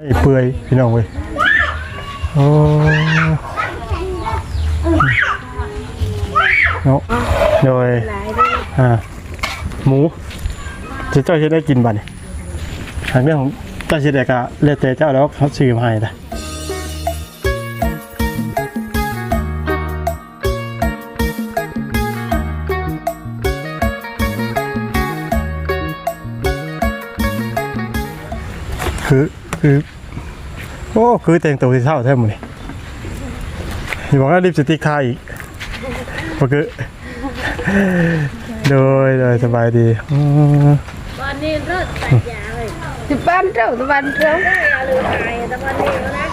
ไอ้เปื่อยพี่น้องเว้ยโอ้เนาะโดยอ่าหมูจะเจ้าจะได้กินบัดนี่ทางเรื่องของเจ้าเสด็จกะเลเตเจ้าแล้วเขาซื้อมาให้นะคือ คือ โอ้คือแต่งตัวที่เท่าแท้หมดเลยอย่าบอกว่าลิปสติกคาอีกก็คือโดยโดยสบายดีอืมตอนนี้เลิกตัดยาเลยสิบบ้านเจ้าสิบบ้านเจ้าได้เอาเลยตายแต่วันนี้แล้วนะ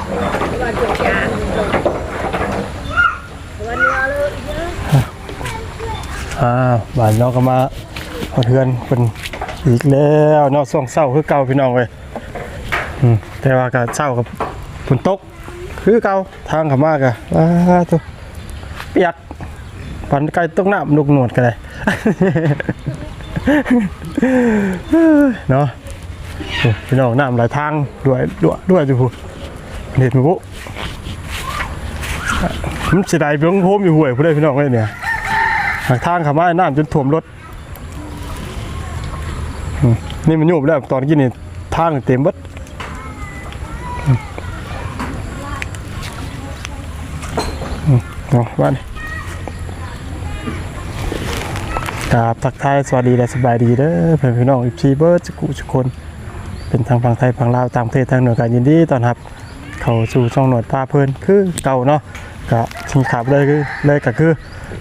วันจุดยางวันนี้เอาเลยเยอะอ่าบ้านเราก็มาเอาเทือนเป็นอีกแล้วเนาะช่วงเศร้าคือเก่าพี่น้องเว้ย อืมแต่ว่าก็เศร้ากับฝนตก คือเก่าทางเขามากอะว้าตัวเปียกปันไก่ตกน้ำลูกหนวดกันเลย เนาะพี่น้องน้ำหลายทางด้วยด้วยด้วยจุพูเห็นไหมปุ๊มันเสียดายเพียงโฮมอยู่ห่วยผู้ใดพี่น้องเอ้ยเนี่ยหากทางขามาน้ำจนท่วมรถนี่มันโยบแล้วตอนกี้นี่ทางเต็มบัด เอาบ้านี่กราบทักทายสวัสดีและสบายดีเด้อเพื่อนพี่น้องอีพีเบิร์ดสกุทุกคน เป็นทางฝั่งไทยฝั่งลาวต่างประเทศทางเหนือกันยินดีต้อนรับ เข้าสู่ช่องหนวดตาเพลินคือเก่าเนาะกะทิ้งขาบเลยคือเลยก็คือ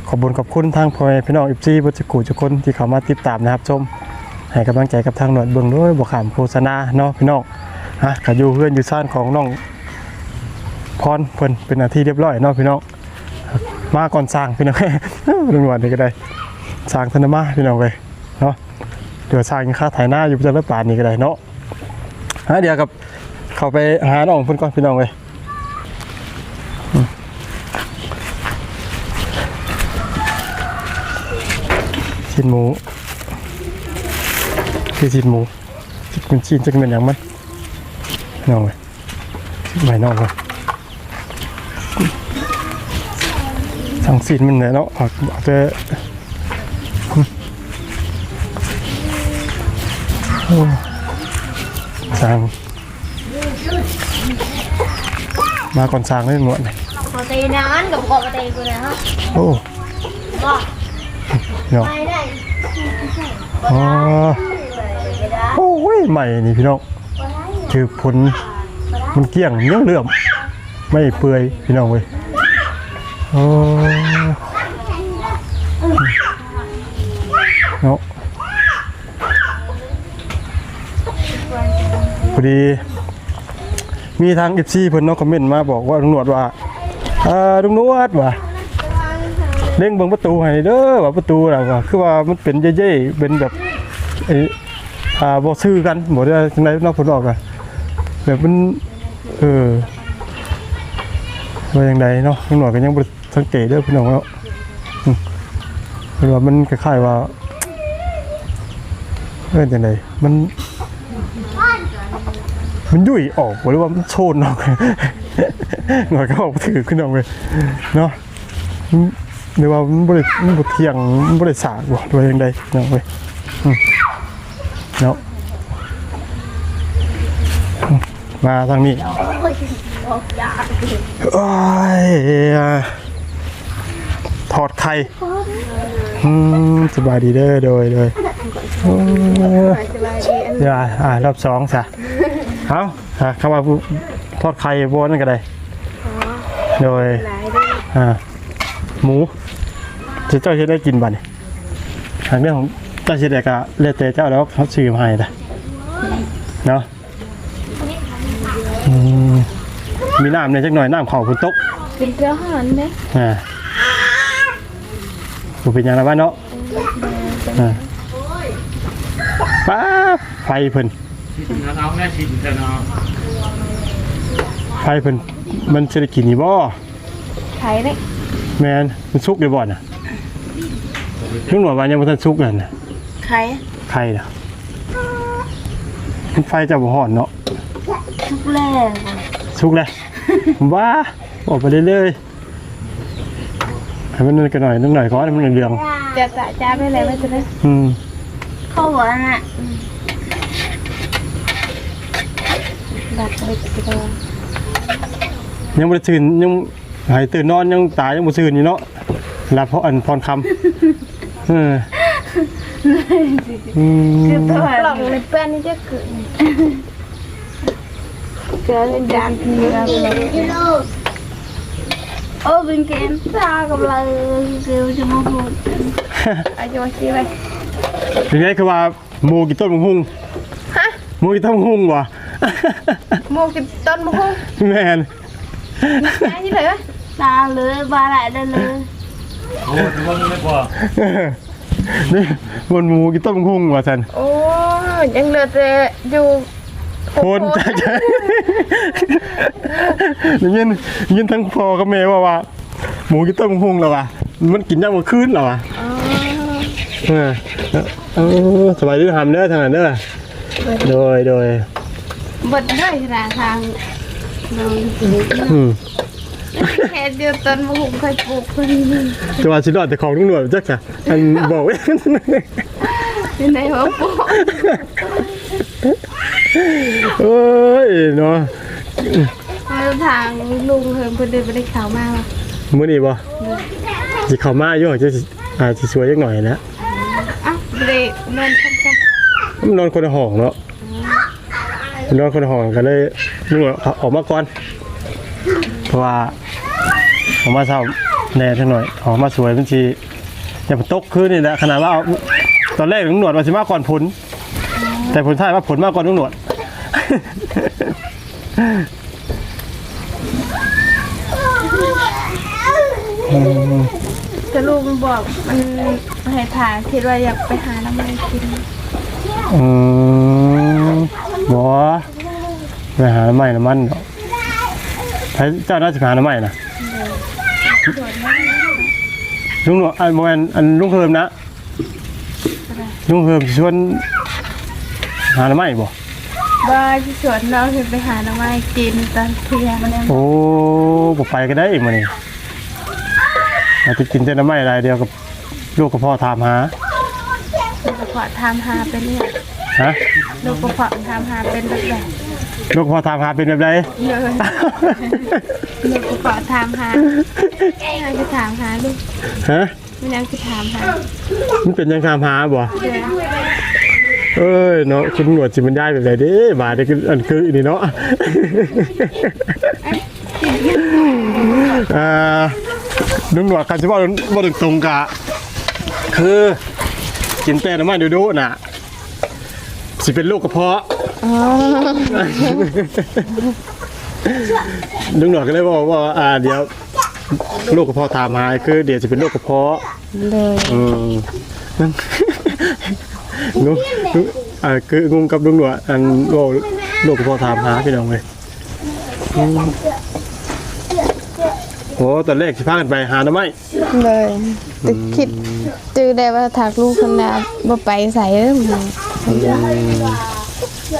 ขอบคุญขอบคุณทางพ่อแม่พี่น้องอิฟซีบุตรกูทุกคนที่เข้ามาติดตามนะครับชมให้กำลังใจกับทางหนวดเบื้องด้วยบวขามโฆษณาเนาะพี่น้อง ฮะก็อยู่เพื่อนอยู่ซ่านของน้องพรเพิ่นเป็นหน้าที่เรียบร้อยเนาะพี่น้องมาก่อนสร้างพี่น้องเรื่องวันนี้ก็ได้สร้างธนมาพี่น้องเลยเนาะเดี๋ยวสร้างค่าถ่ายหน้าอยู่ประจำป่านนี้ก็ได้เนาะฮะเดี๋ยวกับเข้าไปหาน้องเพิ่นก่อนพี่น้องเลยชิ้นหมูคือชิ้นหมูชิ้นชิ้นจะเป็นอย่างมัน น้องเลยไม่น้องเลยทางซีนมันเนี่ยเนาะออกออกจะโอ้สร้างมาก่อนสร้างเลยหนวดเลยปกตินานกับปกติกูเลยฮะโอ้ก็เนาะไปได้อ๋อไม่ได้โอ้ยใหม่นี่พี่น้อง คือผลมันเกลี้ยงเนื้อเหลื่อม ไม่เปื่อยพี่น้องเว้ยโอ้เนาะพอดี มีทางเอฟซีเพิ่นเนาะคอมเมนต์มาบอกว่าลุงหนวดว่าอ่าลุงหนวดว่าเล่งเบิ่งประตูให้เด้อว่าประตูน่ะว่าคือว่ามันเป็นเย่ๆเป็นแบบไอ้อ่าบ่ซื้อกันบ่ได้จังไดนอกผลออกอะ แบบมันเออว่าจังไดเนาะน้องหน่อยก็ยังบ่ได้สังเกตเด้อพี่น้องเนาะอืมเพิ่นว่ามันคล้ายๆว่าเอิ้นจังไดมัน มันยุ่ยออกหรือว่ามันโชนออกหน่อยก็ออกถือขึ้นออกเลยเนาะหรือว่ามันบ่ได้มันบ่เที่ยงมันบ่ได้สากบ่หรือว่าจังไดเนาะเว้ยเนาะ มาทางนี้โอ้ยถอดไข่สบายดีเด้อโดยโดยเดี๋ยวอ่ารอบสองจ้ะเอาอะเข้ามาทอดไข่บนนั่นก็ได้โดยอ่าหมูจะเจ้าจะได้กินบ่เนี่ทางเรื่องของเจ้าเสด็จกะเลเตเจ้าแล้วเขาซื้อมาให้นะเนาะ มมีน้ำในอยจักหน่อยน้ำของคุณตกกินเกลือหอนเด้ออ่าผมเป็นอย่างไรบ้างเนาะอ่าป้าบไฟเพิ่นน้องแม่ชินเถอะเนาะไฟเพิ่นมันจะได้กินนี่บ่ไทยเด้อแมนมันสุกได้บ่น่ะถึงหน่วยว่ายังบ่ทันสุกนั่นน่ะไข่ไข่น่ะมันไฟจะบ่ฮ้อนเนาะ ทุกแรกสุกเลยว้าบอกไปเรื่อยๆให้มันนั่นกันหน่อยนิดหน่อยก่อนให้มันเหลืองจะตะจ้าไปเลยว่าจะได้ๆอืมเข้าหัวน่ะดักเล็กตัวยังบ่ได้ตื่นยังหายตื่นนอนยังตายยังบ่ตื่นอยู่เนาะหลับเพราะอันพรคำเอออืมตัวหลอกเลยเพื่อนนี่จะเกิดเกิดเป็นดันทีแล้วโอ้เป็นเกมตากับเราเกี่ยวจะมาพูดอายุสิไปเป็นไงคือว่าหมูกินต้นมะฮุ่งฮะหมูกิน ต้นมะฮุ่งวะโมกินต้นมะฮุ่งแม่นแค่นี้เลยวะตาเลยบาไหลได้เลยโอ้ทุกคนไม่พอนี่มันหมูกินต้ นมะฮุ่งว่ะท่านโอ้ยังเหลือแต่อยู่โคนจากใจได้ยินได้ยินทั้งพ่อกับแม่ว่าว่า หมูกินต้นมะฮุ่งแล้วว่ะมันกินยามมื้อคืนแล้วว่ะเออเออสบายดีทำเด้อทางนั้นเด้อโดยโดยบดด้วยสระทางเราอืมแค่เดียวต้นมะฮุ่งเคยปลูกคนนี้จะว่าสิรอดแต่ของลุงหนวดจักค่ะอันบอกไว้ที่ไหนวะปลูก เอ้ยเนาะแล้วทางลุงเพิ่มเพิ่นเดินไปได้ข่าวมากว่ะมื้อนี้บ่สิเข้ามาอยู่จะสิอาจสิสวยจักหน่อยนะอะเดะนอนทำกันมันนอนคนละห้องเนาะนอนคนละห้องก็เลยลุงหนวดออกมาก่อน เพราะว่าออกมาเช้าแน่จักหน่อยออกมาสวยมันสิอย่ามันตกคืนนี่แหละขนาดว่าเอาตอนแรกลุงหนวดว่าสิมาก่อนผลแต่ผลท้ายว่าผลมาก่อนลุงหนวด แต่ลุงบอกมันให้ทางคิดว่าอยากไปหาน้ำมันกินอืมบอไปหาน้ำม่น้ำมันเนาะใช้เจ้าน่าจะหาน้ำม่นนะลุงหนวดอันโมนอันลุงเฮิมนะลุงเฮิมชวนหาน้ำใหม่บ่ บ้านที่สวนเราเห็นไปหาน้ำมันกินตอนเที่ยงเนี่ยโอ้บ่ไปก็ได้อีกมานี่อาจจะกินแต่น้ำใหม่รายเดียวกับลูกกับพ่อถามหาลูกกระเพาะทำหาเป็นเนี่ยฮะลูกกระเพาะทำหาเป็นแบบแบบลูกกับพ่อถามหาเป็นแบบใดเลยลูกกระเพาะทำหาไม่ยังจะถามหาลูกฮะไม่ยังจะถามหามันเป็นยังถามหาบ่เดี๋ยว เอ้ยเนาะคุณหนวดจิมันได้แบบไหนเด้บาดนี่คืออันคือนี่เนาะอ่าลุงหนวดคันสิว่าบ่ถึงตรงกะ คือกินแต่น้ำมันดูๆน่ะ สิเป็นลูกกระเพาะลุงหนวดก็เลยบอกว่าอ่าเดี๋ยวลูกกระเพาะถามหาคือ เดี๋ยวจะเป็นลูกกระเพาะเลยอืมนั่น งงงงอ่าคืองงกับลุงหนวดอันโลกโลกพอถามหาพี่น้องเลยอืมโอ้ตอนแรกสิพากันไปหาหน่อไม้เลยแต่คิดจือได้ว่าถักลูกคนน่ะบ่ไปใส่เด้อมึง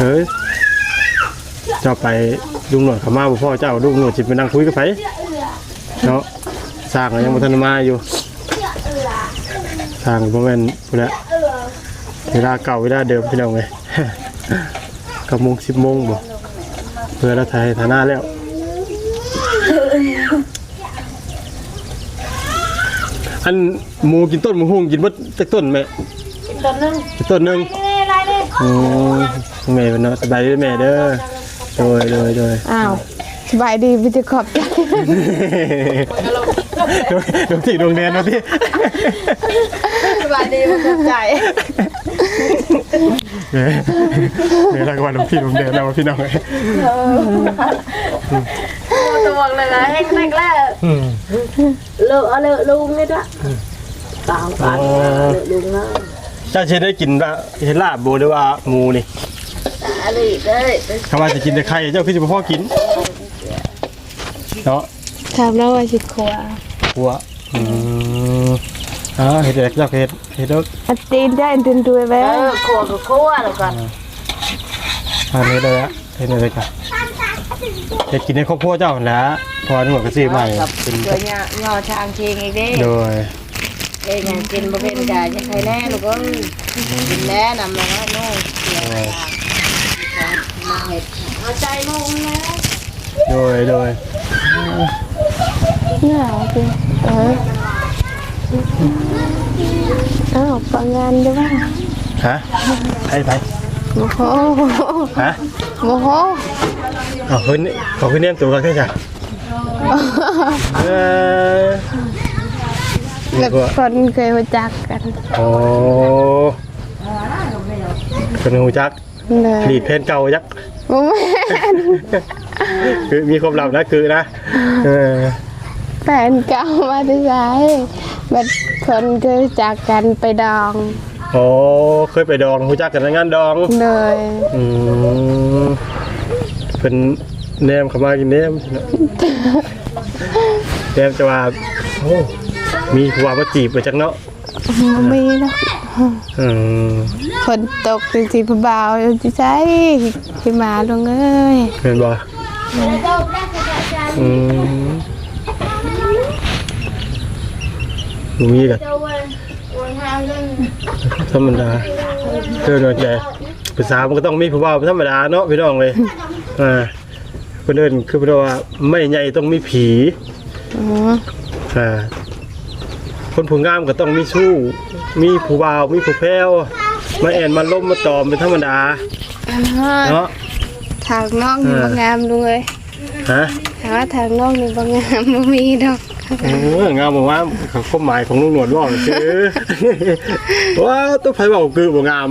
เฮ้ยเจ้าไปลุงหนวดเขามาบ่พ่อเจ้าลุงหนวดสิไปนั่งคุยกับไผเนาะสร้างก็ยังบ่ทันมาอยู่สร้างบ่แม่นพุ่นละ เวลาเก่าเวลาเดิมพี่น้องเลยกับโมง10โมงบ่เพื่อเราถ่ายฐานะแล้วอันหมูกินต้นหมูหุงกินเบดจักต้นไหมต้นนึงกินต้นหนึงนี่อะไรนี่อืมแม่เป็นเนาะสบายดีแม่เด้อโดยโดยโดยอ้าวสบายดีพี่จะขอบใจโดยโดยที่ดวงแดนเนาะที่ส บายดีบ่ขอบใจเฮ้ยเดี๋ยวเราก็ว่าดวงที่ดวงแดนแล้วว่าพี่น้องเอ้ยตัวอกเลยนะให้แรกแรกอืมเลอะเอาเลอะลุงนี่ละตามกันเลอะลุงนะเจ้าเชนได้กินละเห็นลาบโบหรือว่าหมูนี่อะไรได้คำว่าจะกินแต่ไข่เจ้าคือจะพ่อกินเนาะถามแล้วว่าสิขวาหัวอืม อ๋อเห็ดเด็กเจ้าเห็ดเห็ดเด็กอันตีนได้อันตีนด้วยแว้เออขัวกับขัวแล้วกันทานเห็ดอะไรอะเห็ดอะไรกันเฮ็ดกินในครอบครัวเจ้าหั่นแหละพอหนวดก็ซื้อใหม่กับเป็นเพื่อนเนี่ยงอทางเชงอีกเด้โดยเอ้ยยังกินบ่เป็นกาจะใครแน่ลูกเอ้ยกินแน่นำมาแล้วโน่เสียเวลามาเห็ดเอาใจมุ่งแล้วโดยโดยหนาวจริงเออ อ้าวปังงานด้วยว่าฮะไปไปโอ้โหฮะโอ้โหเอาขึ้นเขาขึ้นเนียมตัวกันแค่จ้ะเออแบนี่บก็คนเคยรู้จักกันโอ้เป็นหูจักเลยดีดเพนเก่ายักษ์บ่แม่นคือมีความลับนะคือนะเออแฟนเก่ามาที่ไหน แบบคนเคยรู้จักกันไปดองโอ้เคยไปดองหูจักกันในงานดองเลยอืมเป็นแนมเข้ามากินแนมแนมจะว่าโอ้มีผัวมาจีบไปจักเนาะบ่มีเนาะอืมคนตกเป็นสีผู้บ่าวอยู่ที่ใช้ที่มาลงเอ้ยเป็นบ่อืม บ่มีกันธรรมดาเจอหน่อยใจภาษามันก็ต้องมีผู้บ่าวเป็นธรรมดาเนาะพี่น้องเลยอ่าเพิ่นเอิ้นคือเพิ่นว่าไม่ใหญ่ต้องมีผีอ๋ออ่าคนผู้งามก็ต้องมีสู้ มีผู้บ่าว มีผู้แพ้วมาแอนมาล้มมาตอมเป็นธรรมดา เนาะทางน้องนี่บ่งามลุงเอ้ยฮะถามว่าทางน้องนี่บ่งามบ่มีดอก เอองามบอกว่าความหมายของลุงหนวดว่าคือว้าวตัวไผบอกคือบ่งาม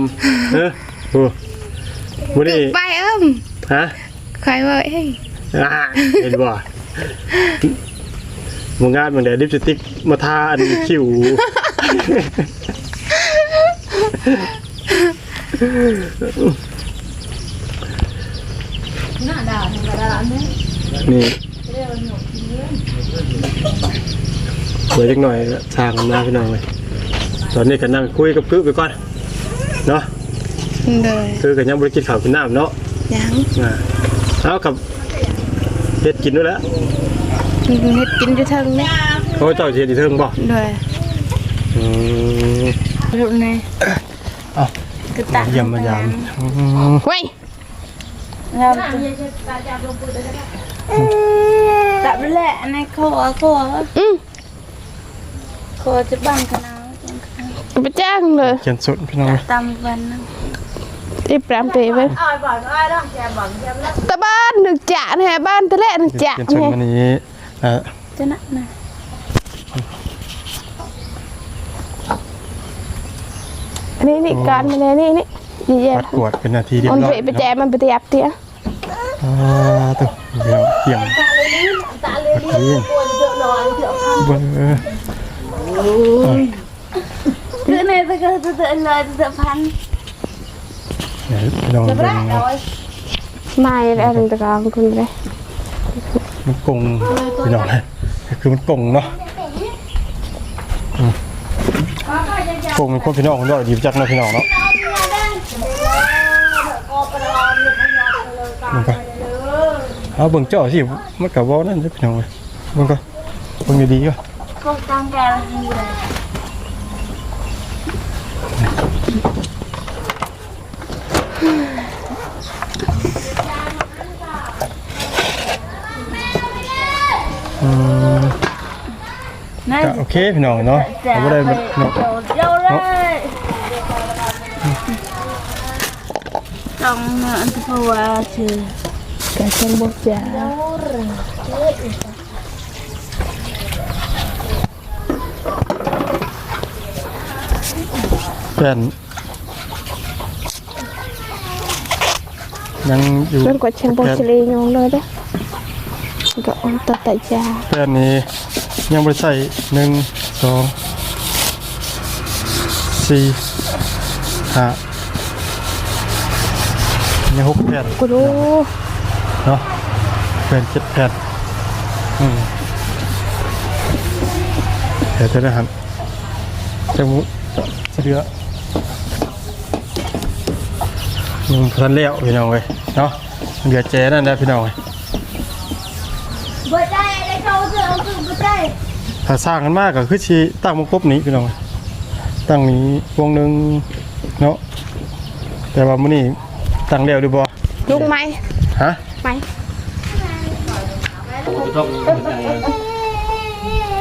เออโอ้บ่ได้ไปเอิ่มฮะใครว่าเอ้ยอ่าเห็นบ่บ่งามเหมือนเดลิปสติกมาทาอันคิ้วนี่เดี๋ยวจักหน่อยทางหน้าพี่น้องเลยตอนนี้ก็นั่งคุยกับคือไปก่อนเนาะเลยคือกันยังบริกินข้าวกินน้ำเนาะยังอ่าเอากับเฮ็ดกินด้วยแหล้วมีเฮ็ดกินอยู่เทิงนี่เขาเจ้าสิเฮ็ดอีเทิงบ่เลยอืมรูปไหนเอ้ากระตักเยี่ยมมายามอืมเว้ยงาม ตับแหละในคอคออืมคอจะบังขนาดไปจ้างเลยเขียนสดพี่น้องตำวันนึงที่ปรามเปไปอ้อยบอกอ้อยต้องแกบอกแกแล้วตะบ้านหนึ่งจ่าแน่บ้านตะแลหนึ่งจ่าเขียนสดแน่วันนี้อ่าจะนักนะนี่นี่การมาเลยนี่นี่นี่เย็ปัดกวดเป็นนาทีเรียบมันร้อไปยไปแจมันไปเตียบเตียอ่าตัวเดี๋ยวเกี่ยง ปัดเลี้ยงเบิ่งเออคือในตะกะตะตะเลยตะพันเดี๋ยวพี่น้องเบิ่งเนะไม่ได้ถึงตะกองคุณเลยมันกงพี่น้องเลยคือมันกงเนาะอืมกงเป็นคนพี่น้องคนเดียดีจักเนาะพี่น้องเนาะมันก็ เอาเบิ่งเจ้าสิมันก็บ่นั่นเด้อพี่น้องเอ้ยเบิ่งก็เบิ่งดีๆก็ก็ตั้งแกให้เลยนั่นก็โอเคพี่น้องเนาะเอาบ่ได้แบบเนาะเจ้าเลยต้องอันที่พูดว่าชื่อ กาเชนบอกจ่าแฟนยังอยู่เรื่องกว่าเชนบอกเฉลยยงเลยเด้อก็อมตะตะจ่าแฟนนี้ยังบ่ได้ใส่หนึ่งสองสี่ห้ายังหกแผ่นกูรู้ เนาะแผ่นเจ็ดแผ่นอืมแผ่นเท่าไหร่ครับจังหมุจะเหลือยังพันเลี้ยวพี่น้องเว้ยเนาะเหลือเจนั่นนะพี่น้องเว้ยบ่ได้ได้เขาเสือคือบ่ได้ถ้าสร้างกันมากก็คือชีตั้งวงกบนี้พี่น้องตั้งนี้วงหนึ่งเนาะแต่ว่ามื้อนี้ตั้งเดียวดีบ่ลุงไหม ฮะไหมต้อง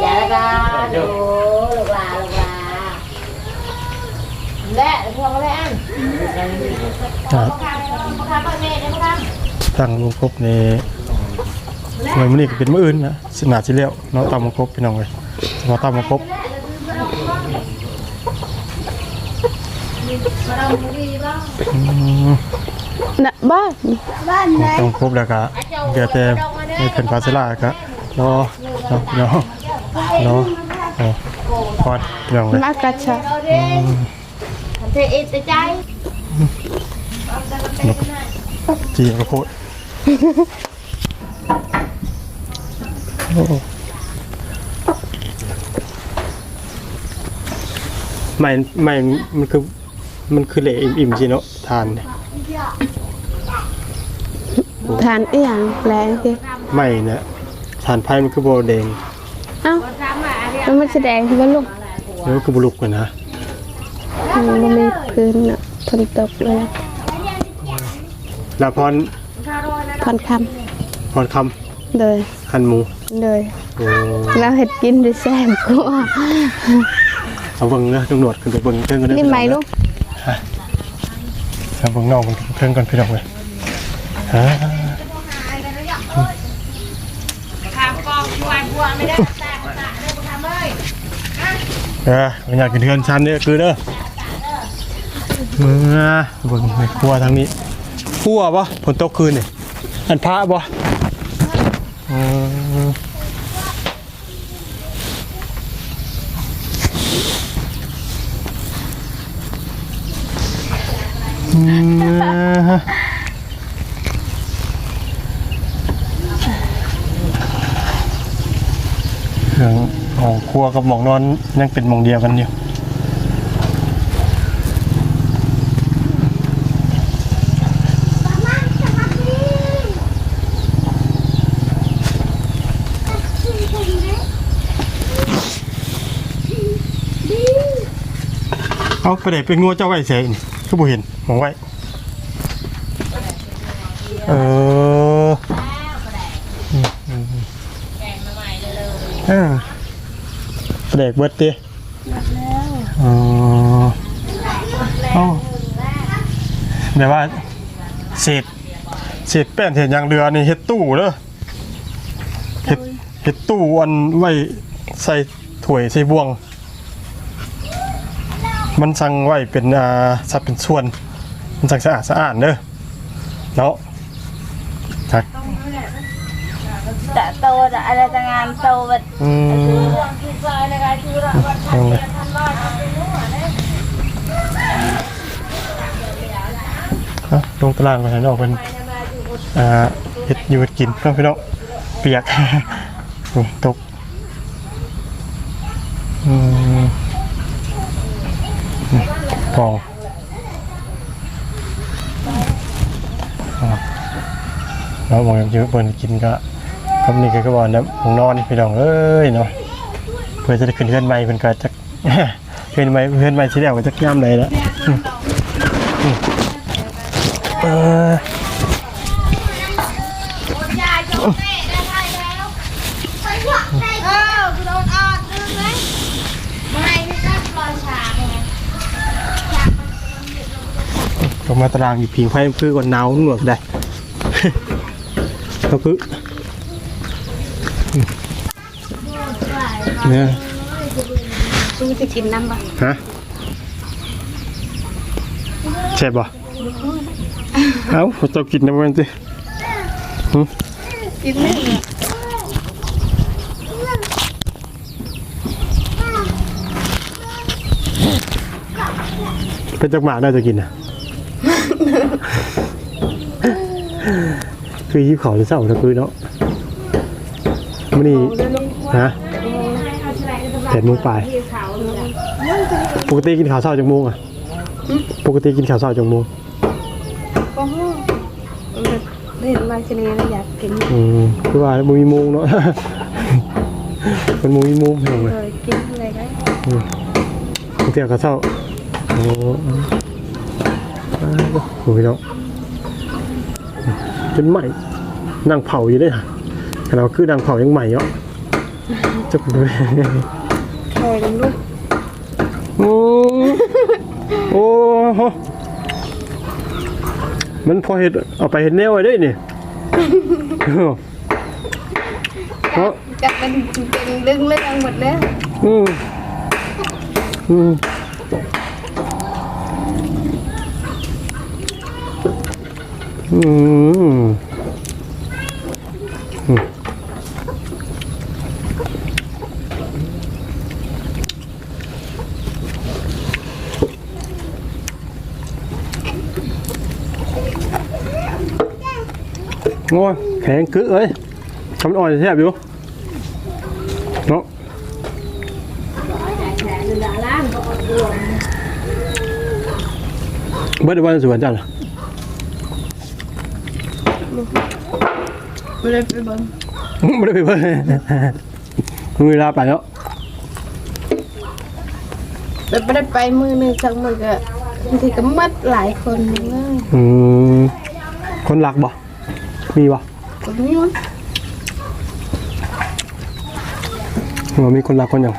อย่าละกันโอ้ลูกหลาลูกหลาและพวกอะไรอันครับข้าวข้าวข้าวแม่ได้ข้าวตั้งวงกบนี่เมื่อมื้อนี้ก็เป็นมื้ออื่นนะสนาสิแล้วเนาะตั้งวงกบพี่น้องเอ้ยเฉพาตั้งวงกบอืม น่ะบ้านบ้านไหนตั้งวงกบแล้วก็เดี๋ยวแต่ให้เพิ่นฟาซิลาก็รอเนาะเนาะเนาะเนาะพอดพี่น้องเลยมากระชะเอาเด้ทำเทเอตใจจีกระโพดโอ้ไม่ไม่มันคือมันคือเหละอิ่มๆจีเนาะทานเนี่ย ทานอีหยังแรงสิไม่เนี่ยทานไพ่มันคือโบแดงเอ้าแล้วมันแสดงที่ว่าลูกแล้วคือบุลุกกันนะมันบ่มีพื้นน่ะฝนตกเลยลาพรพอนคพรคำเลยำคันหมูเลยโอ้แล้วเห็ดกินด้วยแซมก็เอาเบิ่งเนอะตำรวจขึ้นไปเบิ่งเครื่องกันเด้อนี่ไหมลูก เอาเบิ่งนอกมันเครื่องกันพี่น้องเลยฮะทำกองชวนบัวไม่ได้เลยเออมันอยากกินเทือนชั้นเนี่ยคือเด้อมือบิ่งในครัวทางนี้ครัวปะฝนตกคืนนี่อันพระปะอือ เครื่องของครัวกับหมองนอนยังเป็นหมองเดียวกันอยู่เอาไปไหนเป็นงัวเจ้าไว้เสียนี่ ก็บ่เห็นมองไว้ เอออืมอืมเออไปเด็กเบิดดิอ๋อเอ้าแบบว่าเศษเศษแป้นเศษยางเรือนี่เฮ็ดตู้เด้อเฮ็ดเฮ็ดตู้อันไว้ใส่ถ้วยใส่บ่วง มันสั่งไว้เป็นอ่าสัดเป็นส่วน มันสั่งสะอาดสะอาดเด้อเนาะครับแต่โตอะไรจะงานโตแบบอืมคิดว่าอะไรกันคือเราเอาเลยเอาลงตารางไปให้นอกเป็นอ่าเห็ดอยู่เฮ็ดกินเพื่อนพี่น้องเปียกโอ้ตกอืม นี่องแล้วมองย่างเยอะเปิดกินก็ก็นี่ก็ก็บอกนะผมนอนพี่น้องเอ้ยเนาะเพื่อจะได้ขึ้นเพื่อนใหม่เพื่อนก็จะเพื่อนใหม่เพื่อนใหม่ที่แล้วก็จะย่ำเลยล้วอืมอืมเออ ยายชมแม่ได้ให้แล้วไปหวังได้เออคือโดนออดดึงไหมไม่ไม่ต้องรอช้าไง ลงมาตารางอยู่พิงไฟคือก่อนหนาวหนวกได้ก็คือเนี่ยลุงจะกินน้ำบ่ฮะเจ็บบ่เอ้าเรากินน้ำมันสิกินไม่เป็นจักหมาได้จะกินอะ คือยิบเขาหรือเศร้าตะคือเนาะมันนี่ฮะแปดโมงปลายปกติกินข้าวเช้าจังโมงอะปกติกินข้าวเช้าจังโมงก็ห้องเห็นมาคืนนี้แล้วอยากกินอืมคือว่าบ่มีมุงเนาะมันบ่มีมุงพี่น้องเอ้ยเลยกินอะไรได้เตี้ยก็เศร้าโอ้ โหพี่น้องจนใหม่นั่งเผาอยู่เลยค่ะแต่เราคือนั่งเผายังใหม่เนาะจบเลยคอยกันลูกโอ้โอ้โหมันพอเห็ดเอาไปเห็ดแนวไว้ได้นี่เพราะจับเป็นเป็นดึงเลยทั้งหมดแล้วอืมอืม อืมอืมโอ้ยแข็งกึ๊เอ้ยทำอ่อนแไม่ได้ไปเบิ่งไม่ได้ไปเบิดมีเวลาไปแล้วแต่ไม่ได้ไปมือหนึ่งสักมือก็บางทีก็มัดหลายคนเลยอืมคนหลักบ่ มีบ่ก็มีมั้งว่ามีคนหลักคนอย่าง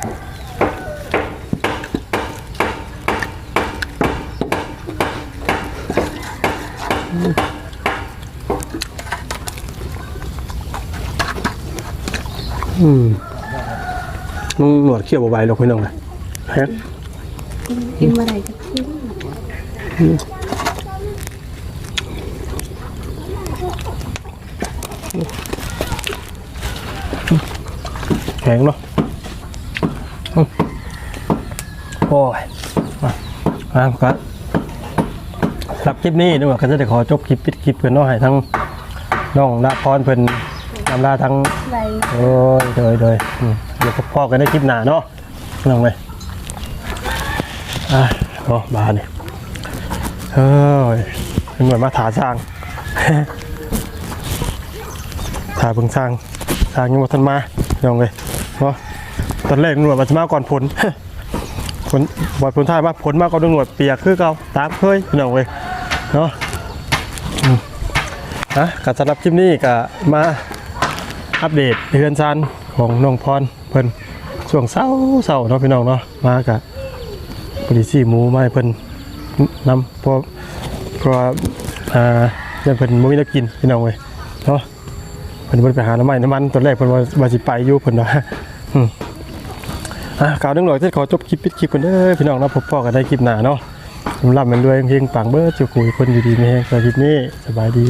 มึงหนวดเขี้ยวบ่ไหวหรอกพี่น้องเลยแฮะกินมาได้จะกินแข็งเนาะอืมโอ้ยมามาครับรับคลิปนี้ด้วยก็จะได้ขอจบคลิปปิดคลิปเพื่อนเน้องให้ทั้งน้องละพรเพื่อนนำลาทั้งไรโอ้ยโดยโดยอืมเดี๋ยวพ่อกันได้คลิปหน้าเนาะน้องเลยอะโอ้บาเนี่ยเฮ้ยเป็นเหมือนมาถาสร้างถาเพิ่งสร้างสร้างยังบ่ทันมาน้องเลยเนาะตอนแรกหน่วยมันจะมาก่อนผลผลบอดผลท้ายมาผลมาก่อนหน่วยเปียกคือเก่าตามเคยน้องเลยเนาะอืมอะกับสำหรับคลิปนี้ก็มาอัปเดตเรือนซานของน้องพร เพิ่นช่วงเศร้าเศร้าเนาะพี่น้องเนาะมากะบริซี่หมูไมาให้เพิ่นนำเพราะเพราะว่อ่าเรื่องเพิ่นบ่มีแน้กินพี่น้องเว้ยเนาะเพิ่นบ่ได้ไปหาน้ำมันน้ำมันตอนแรกเพิ่นว่าว่าสิไปอยู่เพิ่นว่าอืมอะกล่าวเรื่องหน่อยที่ขอจบคลิปปิดคลิปกันเด้อพี่น้องเนาะพบพ่อกันได้คลิปหน้าเนาะสำหรับมันด้วยเพลงปังเบิดจุกุยคนอยู่ดีมีแฮงสวัสดีนี้สบายดี